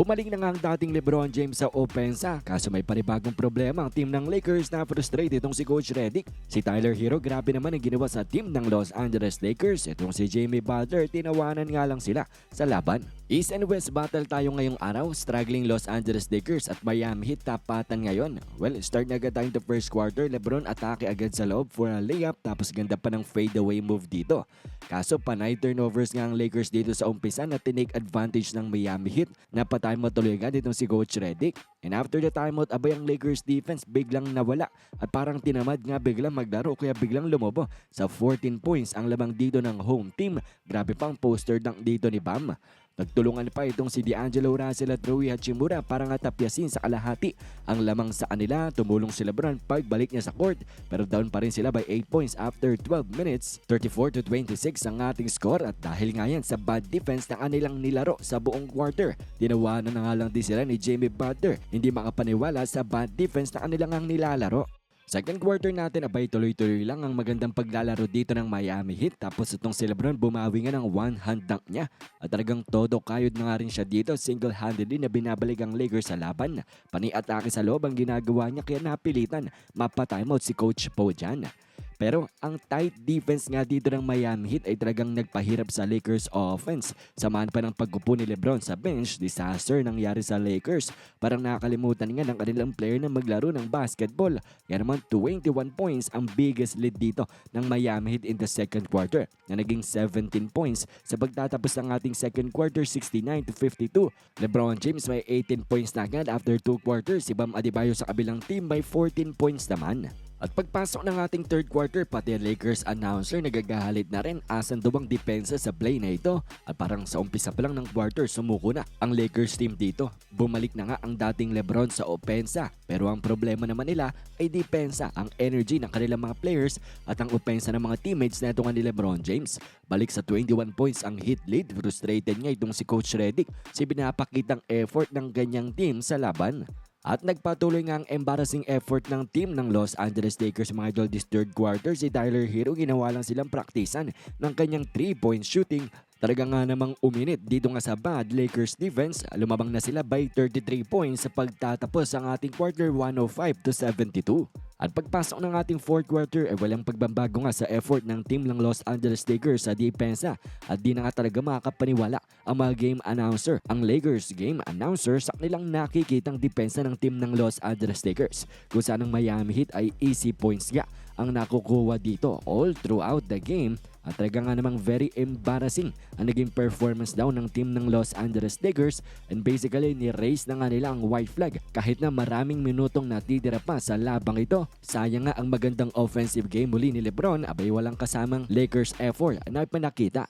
Bumalik na nga ang dating Lebron James sa opensa kaso may panibagong problema ang team ng Lakers na frustrated itong si Coach Redick. Si Tyler Hero grabe naman ang ginawa sa team ng Los Angeles Lakers. Itong si Jamie Butler tinawanan nga lang sila sa laban. East and West battle tayo ngayong araw. Struggling Los Angeles Lakers at Miami Heat tapatan ngayon. Well, start na agad tayo the first quarter. Lebron atake agad sa loob for a layup tapos ganda pa ng fadeaway move dito. Kaso panay turnovers nga ang Lakers dito sa umpisa na tinake advantage ng Miami Heat na patay matuloy agad itong si Coach Redick. And after the timeout, abay ang Lakers defense biglang nawala at parang tinamad nga biglang maglaro kaya biglang lumobo sa 14 points ang lamang dito ng home team. Grabe pang poster dunk dito ni Bam. Nagtulungan pa itong si D'Angelo Russell at Rui Hachimura para nga tapyasin sa kalahati ang lamang sa kanila. Tumulong si Lebron pagbalik niya sa court pero down pa rin sila by 8 points after 12 minutes. 34 to 26 ang ating score at dahil nga yan sa bad defense na kanilang nilaro sa buong quarter. Tinawanan na nga lang din sila ni Jamie Butler. Hindi makapaniwala sa bad defense na kanilang ang nilalaro. Second quarter natin, abay tuloy-tuloy lang ang magandang paglalaro dito ng Miami Heat. Tapos itong si Lebron bumawi nga ng one-hand dunk niya. At talagang todo kayod na nga rin siya dito. Single-handedly na binabalik ang Lakers sa laban. Pani-atake sa loob ang ginagawa niya kaya napilitan. Mapa-timeout si Coach Poe. Pero ang tight defense nga dito ng Miami Heat ay talagang nagpahirap sa Lakers offense. Samahan pa ng pagkupo ni Lebron sa bench, disaster nangyari sa Lakers. Parang nakakalimutan nga ng kanilang player na maglaro ng basketball. Kaya naman 21 points ang biggest lead dito ng Miami Heat in the second quarter na naging 17 points sa pagtatapos ng ating second quarter 69 to 52. Lebron James may 18 points na agad after 2 quarters. Si Bam Adebayo sa kabilang team may 14 points naman. At pagpasok ng ating third quarter, pati ang Lakers announcer nagagalit na rin asan ang depensa sa play na ito. At parang sa umpisa pa lang ng quarter, sumuko na ang Lakers team dito. Bumalik na nga ang dating Lebron sa opensa. Pero ang problema naman nila ay depensa, ang energy ng kanilang mga players at ang opensa ng mga teammates na ito nga ni Lebron James. Balik sa 21 points ang hit lead, frustrated nga itong si Coach Redick si pinapakitang effort ng ganyang team sa laban. At nagpatuloy nga ang embarrassing effort ng team ng Los Angeles Lakers mga idol this third quarter. Si Tyler Hero ginawa lang silang praktisan ng kanyang 3-point shooting. Talaga nga namang uminit dito nga sa bad Lakers defense. Lumabang na sila by 33 points sa pagtatapos ang ating quarter 105 to 72. At pagpasok ng ating fourth quarter ay walang pagbabago nga sa effort ng team ng Los Angeles Lakers sa depensa at di na nga talaga makakapaniwala ang mga game announcer. Ang Lakers game announcer sa kanilang nakikitang depensa ng team ng Los Angeles Lakers kung saan ang Miami Heat ay easy points nga ang nakukuha dito all throughout the game at talaga nga namang very embarrassing ang naging performance daw ng team ng Los Angeles Lakers and basically ni-raise na nga nila ang white flag kahit na maraming minutong natitira pa sa labang ito. Sayang nga ang magandang offensive game muli ni Lebron abay walang kasamang Lakers effort na pinakita.